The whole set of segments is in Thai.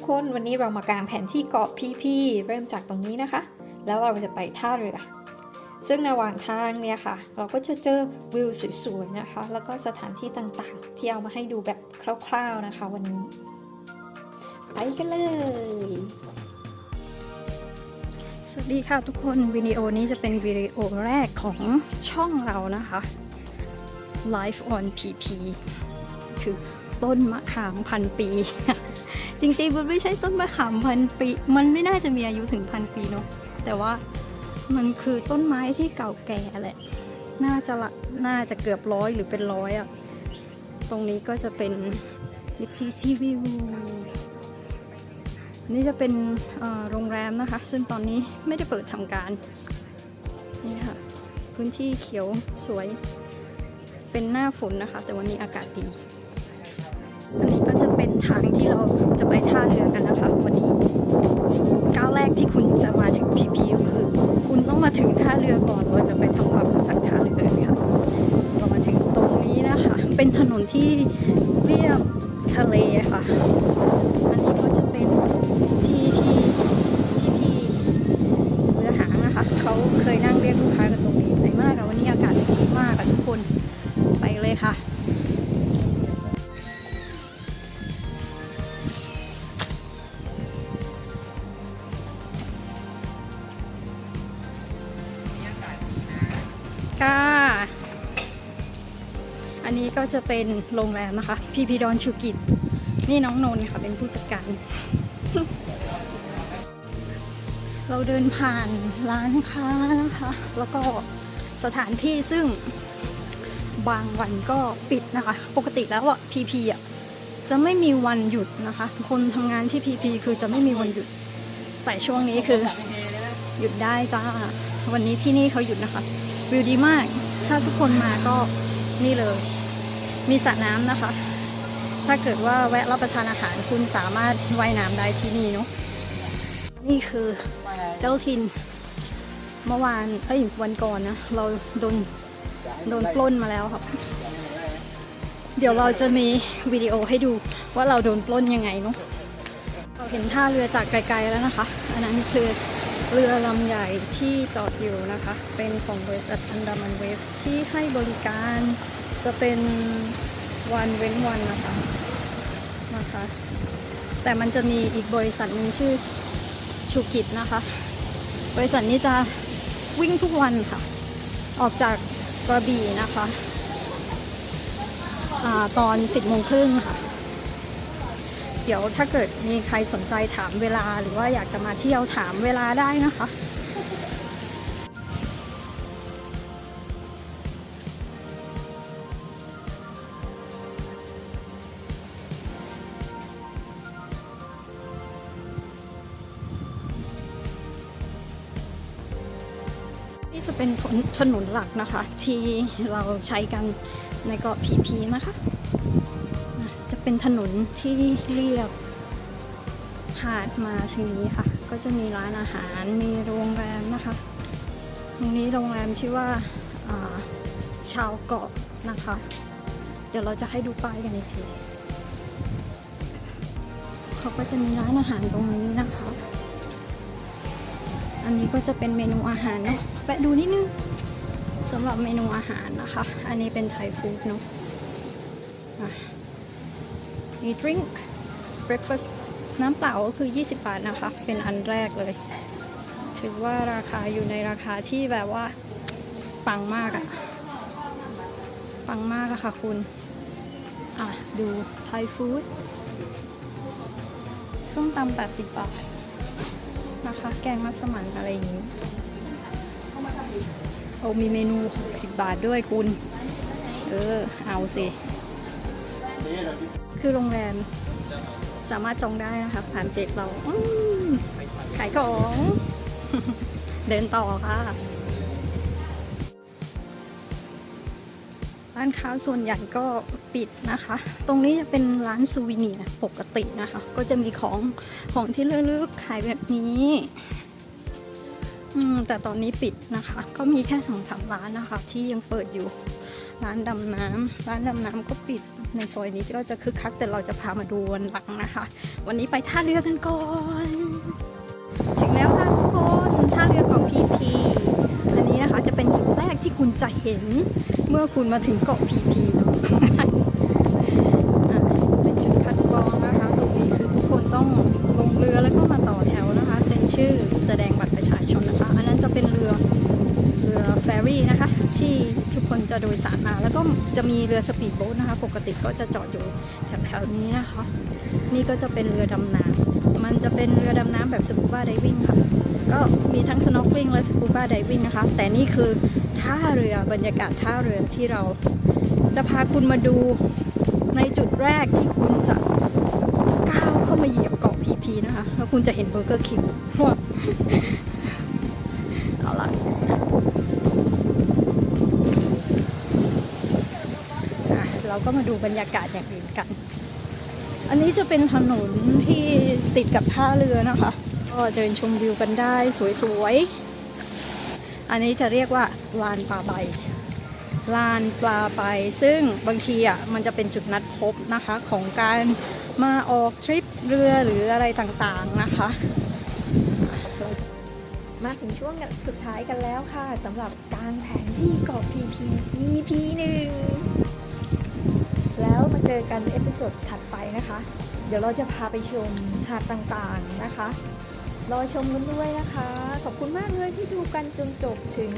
กคน วันนี้เรามากางแผนที่เกาะพีพีเริ่มจากตรงนี้นะคะ แล้วเราจะไปท่าเรือ ซึ่งระหว่างทางเนี่ยค่ะ เราก็จะเจอวิวสวยๆนะคะ แล้วก็สถานที่ต่างๆ ที่เอามาให้ดูแบบคร่าวๆนะคะวันนี้ ไปกันเลย สวัสดีค่ะทุกคนวิดีโอนี้จะเป็นวิดีโอแรกของช่องเรานะคะ Life on PP คือต้นมะขามพันปี จริงๆมันไม่ใช่ต้นมะขามพันปี มันไม่น่าจะมีอายุถึงพันปีเนาะแต่ว่ามันคือต้นไม้ที่เก่าแก่แหละ น่าจะละน่าจะเกือบร้อยหรือเป็นร้อยอะตรงนี้ก็จะเป็นยิปซีซีวิวนี่จะเป็นโรงแรมนะคะ ซึ่งตอนนี้ไม่ได้เปิดทำการ นี่ค่ะ พื้นที่เขียวสวย เป็นหน้าฝนนะคะ แต่วันนี้อากาศดี อันนี้ก็จะเป็นทางที่เราเรือกันนะคะ วันนี้ก้าวแรกที่คุณจะมาถึงพีพีก็คือ คุณต้องมาถึงท่าเรือก่อนว่าจะไปทำความรู้จักท่าเรือค่ะเรามาถึงตรงนี้นะคะ เป็นถนนที่เรียบ ทะเลค่ะ อันนี้ก็จะเป็นโรงแรมนะคะ พีพีดอนชูกิจ นี่น้องนนท์ค่ะเป็นผู้จัดการ เราเดินผ่านร้านค้านะคะ แล้วก็สถานที่ซึ่งบางวันก็ปิดนะคะ ปกติแล้วอะพีพีอะจะไม่มีวันหยุดนะคะ คนทำงานที่พีพีคือจะไม่มีวันหยุด แต่ช่วงนี้คือหยุดได้จ้า วันนี้ที่นี่เขาหยุดนะคะ วิวดีมาก ถ้าทุกคนมาก็นี่เลย มีสระน้ำนะคะ ถ้าเกิดว่าแวะรับประทานอาหารคุณสามารถว่ายน้ำได้ที่นี่เนาะนี่คือเจ้าทินเมื่อวานเอ้ยวันก่อนนะ เราโดนโดนปล้นมาแล้วครับ เดี๋ยวเราจะมีวิดีโอให้ดูว่าเราโดนปล้นยังไงเนาะเราเห็นท่าเรือจากไกลๆแล้วนะคะ อันนั้นคือเรือลำใหญ่ที่จอดอยู่นะคะ เป็นของบริษัทอันดามันเวฟที่ให้บริการ จะเป็นวันเว้นวันนะคะนะคะ แต่มันจะมีอีกบริษัทหนึ่งชื่อชูกิจนะคะ บริษัทนี้จะวิ่งทุกวันค่ะ ออกจากกระบี่นะคะอตอน 10โมงครึ่งค่ะ เดี๋ยวถ้าเกิดมีใครสนใจถามเวลาหรือว่าอยากจะมาเที่ยวถามเวลาได้นะคะ นี่จะเป็นถนถนนหลักนะคะ ที่เราใช้กันในเกาะพีพีนะคะ จะเป็นถนนที่เรียบหาดมาทางนี้ค่ะ ก็จะมีร้านอาหารมีโรงแรมนะคะ ตรงนี้โรงแรมชื่อว่าอ่าชาวเกาะนะคะ เดี๋ยวเราจะให้ดูป้ายกันอีกทีเขาก็จะมีร้านอาหารตรงนี้นะคะ อันนี้ก็จะเป็นเมนูอาหารเนาะแวะดูนิดนึงสำหรับเมนูอาหารนะคะ อันนี้เป็นไทยฟู้ดเนาะมี drink breakfast น้ำเปล่าก็คือ 20 บาทนะคะ เป็นอันแรกเลย ถือว่าราคาอยู่ในราคาที่แบบว่า ปังมากอะปังมากอะค่ะคุณ อะ ดูไทยฟู้ดส้มตำ80 บาท นะคะ แกงมัสมั่นอะไรอย่างนี้โอ้มีเมนู 60 บาทด้วยคุณ เออ เอาสิ คือโรงแรม สามารถจองได้นะคะผ่านเพจเราขายของ เดินต่อค่ะ ร้านค้าส่วนใหญ่ก็ปิดนะคะ ตรงนี้จะเป็นร้านซูวิเนียปกตินะคะ ก็จะมีของของที่ระลึกขายแบบนี้อืมแต่ตอนนี้ปิดนะคะ ก็มีแค่สองสามร้านนะคะ ที่ยังเปิดอยู่ ร้านดำน้ำร้านดำน้ำก็ปิดในซอยนี้ก็จะคึกคักแต่เราจะพามาดูวันหลังนะคะ วันนี้ไปท่าเรือกันก่อนถึงแล้วค่ะทุกคนท่าเรือเกาะพีพีอันนี้นะคะจะเป็นจุดแรกที่คุณจะเห็น เมื่อคุณมาถึงเกาะพีพีเนาะจะเป็นจุดคัดกรองนะคะ ตรงนี้คือทุกคนต้องลงเรือแล้วก็มาต่อแถวนะคะ เซ็นชื่อแสดงบัตรประชาชนนะคะ อันนั้นจะเป็นเรือเรือแฟรี่นะคะ ที่ทุกคนจะโดยสารมา แล้วก็จะมีเรือสปีดโบ๊ทนะคะ ปกติก็จะจอดอยู่แถวๆนี้นะคะ นี่ก็จะเป็นเรือดำน้ำมันจะเป็นเรือดำน้ำแบบสกูบ้าไดวิ่งค่ะ ก็มีทั้งสโนว์ลิ่งและสกูบ้าไดวิ่งนะคะ แต่นี่คือท่าเรือบรรยากาศท่าเรือที่เราจะพาคุณมาดูในจุดแรกที่คุณจะก้าวเข้ามาเหยียบเกาะพีพีนะคะ แล้วคุณจะเห็นเบอร์เกอร์คิงเอาละอะเราก็มาดูบรรยากาศอย่างอื่นกัน อันนี้จะเป็นถนนที่ติดกับท่าเรือนะคะ ก็เดินชมวิวกันได้สวยๆ อันนี้จะเรียกว่าลานปลาใบ ลานปลาใบ ซึ่งบางทีอะมันจะเป็นจุดนัดพบนะคะของการมาออกทริปเรือหรืออะไรต่างๆนะคะมาถึงช่วงสุดท้ายกันแล้วค่ะสำหรับการแผนที่เกาะ PP EP หนึ่ง เจอกันเอพิโซดถัดไปนะคะ เดี๋ยวเราจะพาไปชมหาดต่างๆนะคะ รอชมกันด้วยนะคะ ขอบคุณมากเลยที่ดูกันจนจบถึง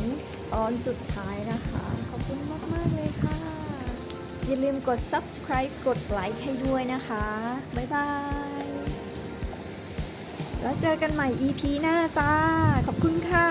ตอนสุดท้ายนะคะ ขอบคุณมากๆเลยค่ะ อย่าลืมกด subscribe กดไลค์ให้ด้วยนะคะ บ๊ายบาย แล้วเจอกันใหม่ EP หน้าจ้า ขอบคุณค่ะ